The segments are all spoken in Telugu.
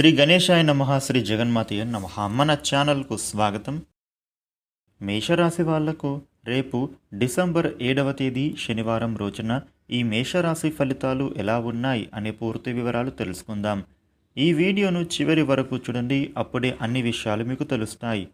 శ్రీ గణేశాయ నమ శ్రీ జగన్మాతయ్య నమ. మన ఛానల్కు స్వాగతం. మేషరాశి వాళ్ళకు రేపు డిసెంబర్ ఏడవ తేదీ శనివారం రోజున ఈ మేషరాశి ఫలితాలు ఎలా ఉన్నాయి అనే పూర్తి వివరాలు తెలుసుకుందాం. ఈ వీడియోను చివరి వరకు చూడండి అప్పుడే అన్ని విషయాలు మీకు తెలుస్తాయి.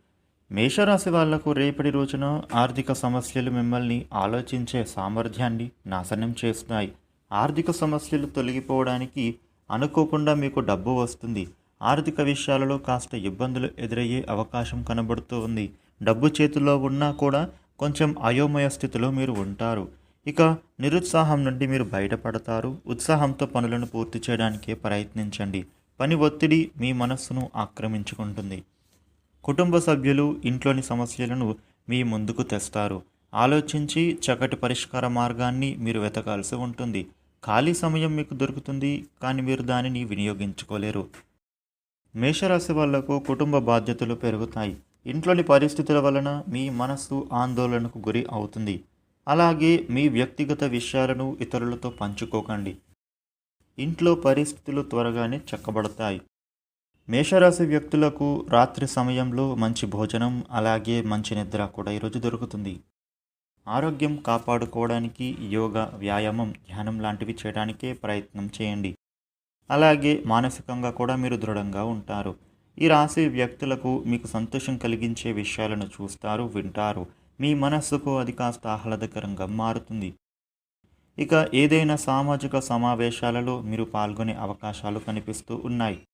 మేషరాశి వాళ్ళకు రేపటి రోజున ఆర్థిక సమస్యలు మిమ్మల్ని ఆలోచించే సామర్థ్యాన్ని నాశనం చేస్తాయి. ఆర్థిక సమస్యలు తొలగిపోవడానికి అనుకోకుండా మీకు డబ్బు వస్తుంది. ఆర్థిక విషయాలలో కాస్త ఇబ్బందులు ఎదురయ్యే అవకాశం కనబడుతూ ఉంది. డబ్బు చేతిలో ఉన్నా కూడా కొంచెం అయోమయ స్థితిలో మీరు ఉంటారు. ఇక నిరుత్సాహం నుండి మీరు బయటపడతారు. ఉత్సాహంతో పనులను పూర్తి చేయడానికే ప్రయత్నించండి. పని ఒత్తిడి మీ మనస్సును ఆక్రమించుకుంటుంది. కుటుంబ సభ్యులు ఇంట్లోని సమస్యలను మీ ముందుకు తెస్తారు. ఆలోచించి చక్కటి పరిష్కార మార్గాన్ని మీరు వెతకాల్సి ఉంటుంది. ఖాళీ సమయం మీకు దొరుకుతుంది కానీ మీరు దానిని వినియోగించుకోలేరు. మేషరాశి వాళ్ళకు కుటుంబ బాధ్యతలు పెరుగుతాయి. ఇంట్లోని పరిస్థితుల వలన మీ మనస్సు ఆందోళనకు గురి అవుతుంది. అలాగే మీ వ్యక్తిగత విషయాలను ఇతరులతో పంచుకోకండి. ఇంట్లో పరిస్థితులు త్వరగానే చక్కబడతాయి. మేషరాశి వ్యక్తులకు రాత్రి సమయంలో మంచి భోజనం అలాగే మంచి నిద్ర కూడా ఈరోజు దొరుకుతుంది. ఆరోగ్యం కాపాడుకోవడానికి యోగా వ్యాయామం ధ్యానం లాంటివి చేయడానికే ప్రయత్నం చేయండి. అలాగే మానసికంగా కూడా మీరు దృఢంగా ఉంటారు. ఈ రాశి వ్యక్తులకు మీకు సంతోషం కలిగించే విషయాలను చూస్తారు వింటారు. మీ మనస్సుకు అది కాస్త ఆహ్లాదకరంగా మారుతుంది. ఇక ఏదైనా సామాజిక సమావేశాలలో మీరు పాల్గొనే అవకాశాలు కనిపిస్తూ ఉన్నాయి.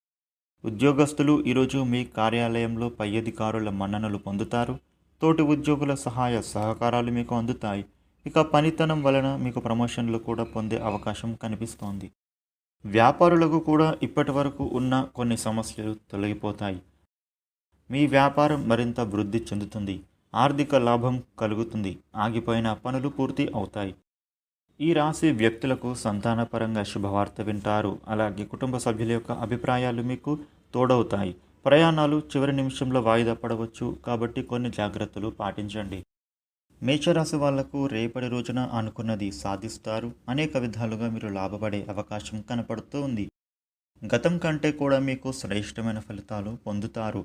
ఉద్యోగస్తులు ఈరోజు మీ కార్యాలయంలో పై అధికారుల మన్ననలు పొందుతారు. తోటి ఉద్యోగుల సహాయ సహకారాలు మీకు అందుతాయి. ఇక పనితనం వలన మీకు ప్రమోషన్లు కూడా పొందే అవకాశం కనిపిస్తోంది. వ్యాపారులకు కూడా ఇప్పటి వరకు ఉన్న కొన్ని సమస్యలు తొలగిపోతాయి. మీ వ్యాపారం మరింత వృద్ధి చెందుతుంది. ఆర్థిక లాభం కలుగుతుంది. ఆగిపోయిన పనులు పూర్తి అవుతాయి. ఈ రాశి వ్యక్తులకు సంతానపరంగా శుభవార్త వింటారు. అలాగే కుటుంబ సభ్యుల యొక్క అభిప్రాయాలు మీకు తోడవుతాయి. ప్రయాణాలు చివరి నిమిషంలో వాయిదా పడవచ్చు. కాబట్టి కొన్ని జాగ్రత్తలు పాటించండి. మేషరాశి వాళ్ళకు రేపటి రోజున అనుకున్నది సాధిస్తారు. అనేక విధాలుగా మీరు లాభపడే అవకాశం కనపడుతూ ఉంది. గతం కంటే కూడా మీకు శ్రేష్టమైన ఫలితాలు పొందుతారు.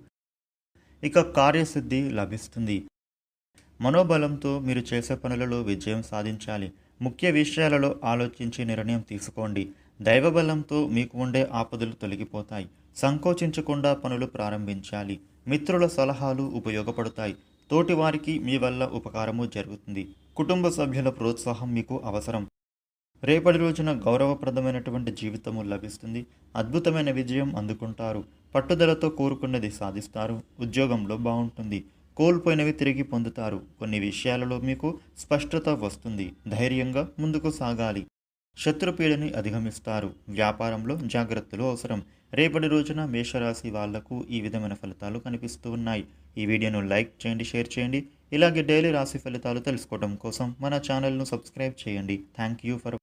ఇక కార్యసిద్ధి లభిస్తుంది. మనోబలంతో మీరు చేసే పనులలో విజయం సాధించాలి. ముఖ్య విషయాలలో ఆలోచించి నిర్ణయం తీసుకోండి. దైవబలంతో మీకు ఉండే ఆపదలు తొలగిపోతాయి. సంకోచించకుండా పనులు ప్రారంభించాలి. మిత్రుల సలహాలు ఉపయోగపడతాయి. తోటి వారికి మీ వల్ల ఉపకారము జరుగుతుంది. కుటుంబ సభ్యుల ప్రోత్సాహం మీకు అవసరం. రేపటి రోజున గౌరవప్రదమైనటువంటి జీవితము లభిస్తుంది. అద్భుతమైన విజయం అందుకుంటారు. పట్టుదలతో కోరుకున్నది సాధిస్తారు. ఉద్యోగంలో బాగుంటుంది. కోల్పోయినవి తిరిగి పొందుతారు. కొన్ని విషయాలలో మీకు స్పష్టత వస్తుంది. ధైర్యంగా ముందుకు సాగాలి. శత్రుపీడని అధిగమిస్తారు. వ్యాపారంలో జాగ్రత్తలు అవసరం. రేపటి రోజున మేషరాశి వాళ్ళకు ఈ విధమైన ఫలితాలు కనిపిస్తూ ఉన్నాయి. ఈ వీడియోను లైక్ చేయండి షేర్ చేయండి. ఇలాగే డైలీ రాశి ఫలితాలు తెలుసుకోవడం కోసం మన ఛానల్ను సబ్స్క్రైబ్ చేయండి. Thank you for